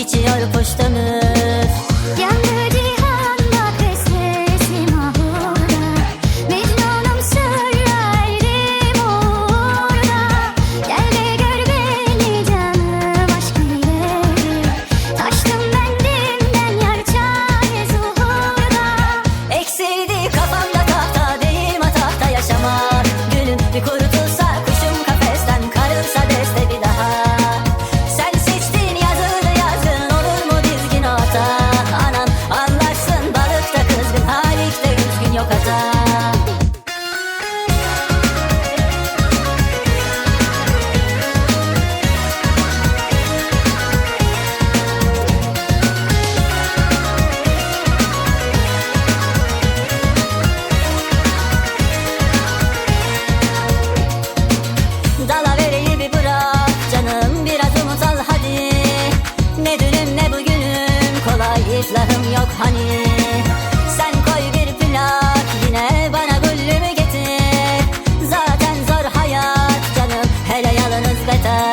içiyor kuş dönüp Yandı cihan bak esnesim ahurda Mecnunum sürrerim uğurda Gel de gör beni canım aşk ileri Taştım ben dimden yar çare zuhurda Eksildi kafamda tahta değil matahta yaşamak Gülün bir kuru better.